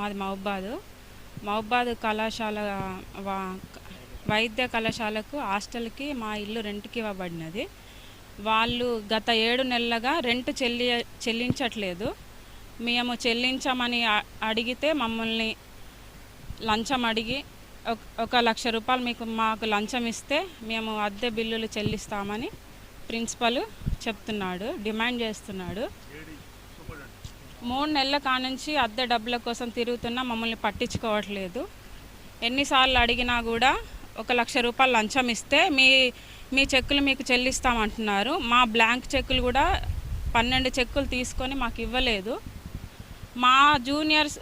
మాది మహబాద్. మహబాద్ కళాశాల వైద్య కళాశాలకు హాస్టల్కి మా ఇల్లు రెంట్కి ఇవ్వబడినది. వాళ్ళు గత ఏడు నెలలుగా రెంట్ చెల్లి చెల్లించట్లేదు. మేము చెల్లించమని అడిగితే మమ్మల్ని లంచం అడిగి ఒక- ఒక లక్ష రూపాయలు మీకు మాకు లంచం ఇస్తే మేము అద్దె బిల్లులు చెల్లిస్తామని ప్రిన్సిపల్ చెప్తున్నాడు డిమాండ్ చేస్తున్నాడు. మూడు నెలల కానుంచి అద్దె డబ్బుల కోసం తిరుగుతున్నా మమ్మల్ని పట్టించుకోవట్లేదు. ఎన్నిసార్లు అడిగినా కూడా ఒక లక్ష రూపాయలు లంచం ఇస్తే మీ మీ చెక్కులు మీకు చెల్లిస్తామంటున్నారు. మా బ్లాంక్ చెక్కులు కూడా పన్నెండు చెక్కులు తీసుకొని మాకు ఇవ్వలేదు. మా జూనియర్స్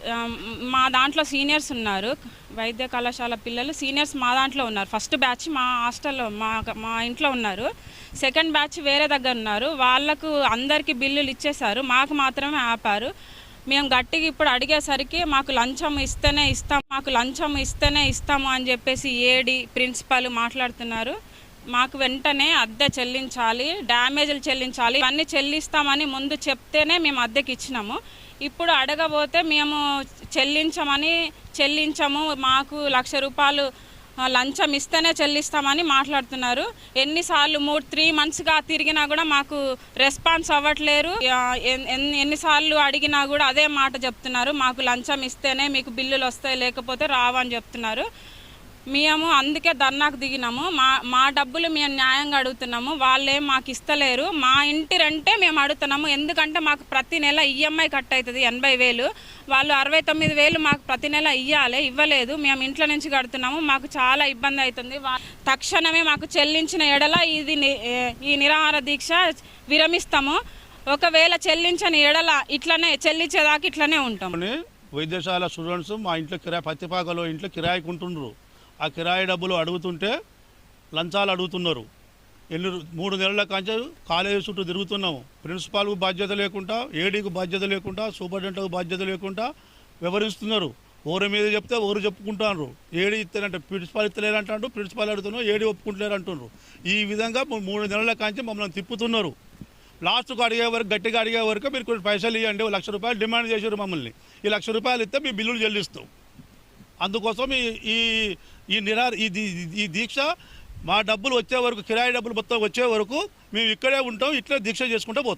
మా దాంట్లో సీనియర్స్ ఉన్నారు. వైద్య కళాశాల పిల్లలు సీనియర్స్ మా దాంట్లో ఉన్నారు. ఫస్ట్ బ్యాచ్ మా హాస్టల్లో మా మా ఇంట్లో ఉన్నారు. సెకండ్ బ్యాచ్ వేరే దగ్గర ఉన్నారు. వాళ్ళకు అందరికీ బిల్లులు ఇచ్చేశారు. మాకు మాత్రమే ఆపారు. మేము గట్టిగా ఇప్పుడు అడిగేసరికి మాకు లంచం ఇస్తేనే ఇస్తాం మాకు లంచం ఇస్తేనే ఇస్తాము అని చెప్పేసి ఏడి ప్రిన్సిపాల్ మాట్లాడుతున్నారు. మాకు వెంటనే అద్దె చెల్లించాలి డ్యామేజ్లు చెల్లించాలి ఇవన్నీ చెల్లిస్తామని ముందు చెప్తేనే మేము అద్దెకి ఇచ్చినాము. ఇప్పుడు అడగబోతే మేము చెల్లించమని చెల్లించము మాకు లక్ష రూపాయలు లంచం ఇస్తేనే చెల్లిస్తామని మాట్లాడుతున్నారు. ఎన్నిసార్లు మూడు త్రీ మంత్స్గా తిరిగినా కూడా మాకు రెస్పాన్స్ అవ్వట్లేరు. ఎన్నిసార్లు అడిగినా కూడా అదే మాట చెప్తున్నారు. మాకు లంచం ఇస్తేనే మీకు బిల్లులు వస్తాయి లేకపోతే రావని చెప్తున్నారు. మేము అందుకే ధర్నాకు దిగినాము. మా మా డబ్బులు మేము న్యాయంగా అడుగుతున్నాము. వాళ్ళేం మాకు ఇస్తలేరు. మా ఇంటి రెంటే మేము అడుగుతున్నాము. ఎందుకంటే మాకు ప్రతి నెల ఈఎంఐ కట్ అవుతుంది ఎనభై వేలు. వాళ్ళు అరవై తొమ్మిది వేలు మాకు ప్రతి నెల ఇవ్వాలి ఇవ్వలేదు. మేము ఇంట్లో నుంచి కడుతున్నాము. మాకు చాలా ఇబ్బంది అవుతుంది వా- తక్షణమే మాకు చెల్లించిన ఎడల ఇది ఈ నిరాహార దీక్ష విరమిస్తాము. ఒకవేళ చెల్లించని ఎడల ఇట్లనే చెల్లించేదాకా ఇట్లనే ఉంటాము వైద్యశాల స్టూడెంట్స్ మా ఇంట్లో కిరాయి పత్తిపాకలో ఇంట్లో కిరాయికి ఉంటుండ్రు. ఆ కిరాయి డబ్బులు అడుగుతుంటే లంచాలు అడుగుతున్నారు. ఎన్ని మూడు నెలల కంచె కాలేజీ చుట్టూ తిరుగుతున్నాము. ప్రిన్సిపాల్కు బాధ్యత లేకుండా ఏడీకి బాధ్యత లేకుండా సూపరింటెండెంట్కు బాధ్యత లేకుండా వివరిస్తున్నారు ఓరి మీద చెప్తే ఓరు చెప్పుకుంటున్నారు ఏడి ఇస్తారంటే ప్రిన్సిపాల్ ఇస్తలేరంటాడు ప్రిన్సిపాల్ అడుగుతున్నారు ఏడి ఒప్పుకుంటలేరు అంటున్నారు ఈ విధంగా మూడు నెలల కంచె మమ్మల్ని తిప్పుతున్నారు. లాస్ట్కు అడిగే వరకు గట్టిగా అడిగే వరకు మీరు కొన్ని పైసలు ఇవ్వండి ఓ లక్ష రూపాయలు డిమాండ్ చేశారు మమ్మల్ని. ఈ లక్ష రూపాయలు ఇస్తే మీ బిల్లులు చెల్లిస్తాం. అందుకోసం ఈ ఈ నిరా ఈ ఈ దీక్ష మా డబ్బులు వచ్చే వరకు కిరాయి డబ్బులు మొత్తం వచ్చే వరకు మేము ఇక్కడే ఉంటాం ఇట్లే దీక్ష చేసుకుంటూ పోతాం.